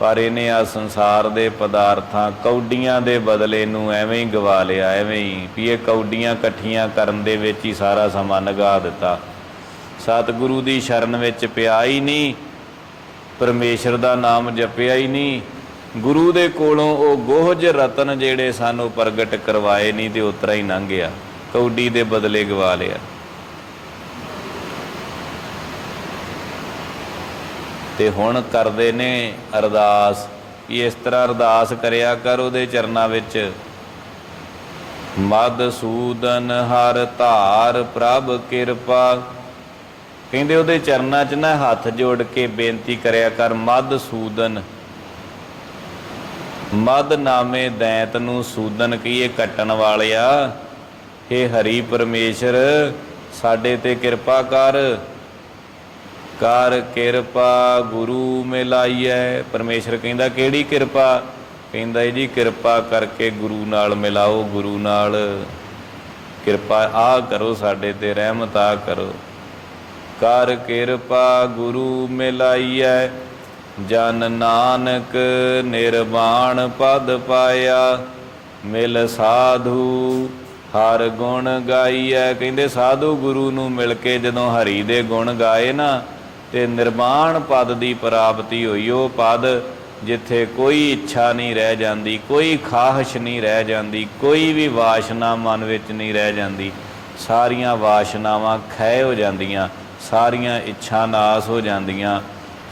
ਪਰ ਇਹਨੇ ਆ ਸੰਸਾਰ ਦੇ ਪਦਾਰਥਾਂ ਕੌਡੀਆਂ ਦੇ ਬਦਲੇ ਨੂੰ ਐਵੇਂ ਹੀ ਗਵਾ ਲਿਆ, ਐਵੇਂ ਹੀ ਵੀ ਇਹ ਕੌਡੀਆਂ ਇਕੱਠੀਆਂ ਕਰਨ ਦੇ ਵਿੱਚ ਹੀ ਸਾਰਾ ਸਮਾਂ ਲਗਾ ਦਿੱਤਾ। ਸਤਿਗੁਰੂ ਦੀ ਸ਼ਰਨ ਵਿੱਚ ਪਿਆ ਹੀ ਨਹੀਂ, ਪਰਮੇਸ਼ਰ ਦਾ ਨਾਮ ਜਪਿਆ ਹੀ ਨਹੀਂ। ਗੁਰੂ ਦੇ ਕੋਲੋਂ ਉਹ ਗੋਹਜ ਰਤਨ ਜਿਹੜੇ ਸਾਨੂੰ ਪ੍ਰਗਟ ਕਰਵਾਏ ਨਹੀਂ, ਤੇ ਉਤਰਾ ਹੀ ਲੰਘ ਗਿਆ। ਕੌਡੀ ਦੇ ਬਦਲੇ ਗਵਾ ਲਿਆ। ਤੇ ਹੁਣ ਕਰਦੇ ਨੇ ਅਰਦਾਸ। ਵੀ ਇਸ ਤਰ੍ਹਾਂ ਅਰਦਾਸ ਕਰਿਆ ਕਰ ਉਹਦੇ ਚਰਨਾਂ ਵਿੱਚ। ਮਦ ਸੂਦਨ ਹਰ ਧਾਰ ਪ੍ਰਭ ਕਿਰਪਾ। ਕਹਿੰਦੇ ਉਹਦੇ ਚਰਨਾਂ 'ਚ ਨਾ ਹੱਥ ਜੋੜ ਕੇ ਬੇਨਤੀ ਕਰਿਆ ਕਰ, ਮਦ ਸੂਦਨ। ਮਦ ਨਾਮੇ ਦੈਂਤ ਨੂੰ ਸੂਦਨ ਕਹੀਏ ਕੱਟਣ ਵਾਲਿਆ। हे ਹਰੀ ਪਰਮੇਸ਼ਰ, ਸਾਡੇ ਤੇ ਕਿਰਪਾ ਕਰ। ਕਰ ਕਿਰਪਾ ਗੁਰੂ ਮਿਲਾਈਐ। ਪਰਮੇਸ਼ਰ ਕਹਿੰਦਾ, ਕਿਹੜੀ ਕਿਰਪਾ? ਕਹਿੰਦਾ ਜੀ ਕਿਰਪਾ ਕਰਕੇ ਗੁਰੂ ਨਾਲ ਮਿਲਾਓ, ਗੁਰੂ ਨਾਲ। ਕਿਰਪਾ ਆ ਕਰੋ ਸਾਡੇ ਤੇ, ਰਹਿਮਤ ਆ ਕਰੋ। ਕਰ ਕਿਰਪਾ ਗੁਰੂ ਮਿਲਾਈਐ। ਜਨ ਨਾਨਕ ਨਿਰਵਾਣ ਪਦ ਪਾਇਆ। ਮਿਲ ਸਾਧੂ ਹਰ ਗੁਣ ਗਾਈਐ। ਕਹਿੰਦੇ ਸਾਧੂ ਗੁਰੂ ਨੂੰ ਮਿਲ ਕੇ ਜਦੋਂ ਹਰੀ ਦੇ ਗੁਣ ਗਾਏ ਨਾ, ਤੇ ਨਿਰਵਾਣ ਪਦ ਦੀ ਪ੍ਰਾਪਤੀ ਹੋਈ। ਉਹ ਪਦ ਜਿੱਥੇ ਕੋਈ ਇੱਛਾ ਨਹੀਂ ਰਹਿ ਜਾਂਦੀ, ਕੋਈ ਖਾਹਸ਼ ਨਹੀਂ ਰਹਿ ਜਾਂਦੀ, ਕੋਈ ਵੀ ਵਾਸ਼ਨਾ ਮਨ ਵਿੱਚ ਨਹੀਂ ਰਹਿ ਜਾਂਦੀ। ਸਾਰੀਆਂ ਵਾਸ਼ਨਾਵਾਂ ਖੈ ਹੋ ਜਾਂਦੀਆਂ, ਸਾਰੀਆਂ ਇੱਛਾ ਨਾਸ ਹੋ ਜਾਂਦੀਆਂ,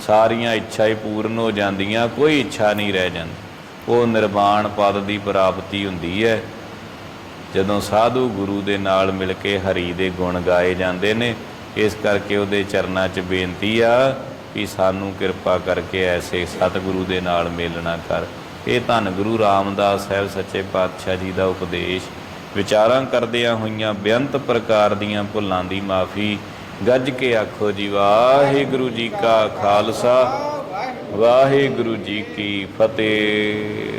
ਸਾਰੀਆਂ ਇੱਛਾ ਪੂਰਨ ਹੋ ਜਾਂਦੀਆਂ, ਕੋਈ ਇੱਛਾ ਨਹੀਂ ਰਹਿ ਜਾਂਦੀ। ਉਹ ਨਿਰਵਾਣ ਪਦ ਦੀ ਪ੍ਰਾਪਤੀ ਹੁੰਦੀ ਹੈ। ਜਦੋਂ ਸਾਧੂ ਗੁਰੂ ਦੇ ਨਾਲ ਮਿਲ ਕੇ ਹਰੀ ਦੇ ਗੁਣ ਗਾਏ ਜਾਂਦੇ ਨੇ, ਇਸ ਕਰਕੇ ਉਹਦੇ ਚਰਨਾਂ 'ਚ ਬੇਨਤੀ ਆ ਕਿ ਸਾਨੂੰ ਕਿਰਪਾ ਕਰਕੇ ਐਸੇ ਸਤਿਗੁਰੂ ਦੇ ਨਾਲ ਮੇਲਣਾ ਕਰ। ਇਹ ਧੰਨ ਗੁਰੂ ਰਾਮਦਾਸ ਸਾਹਿਬ ਸੱਚੇ ਪਾਤਸ਼ਾਹ ਜੀ ਦਾ ਉਪਦੇਸ਼। ਵਿਚਾਰਾਂ ਕਰਦਿਆਂ ਹੋਈਆਂ ਬੇਅੰਤ ਪ੍ਰਕਾਰ ਦੀਆਂ ਭੁੱਲਾਂ ਦੀ ਮਾਫੀ ਗੱਜ ਕੇ ਆਖੋ ਜੀ, ਵਾਹਿਗੁਰੂ ਜੀ ਕਾ ਖਾਲਸਾ, ਵਾਹਿਗੁਰੂ ਜੀ ਕੀ ਫਤਿਹ।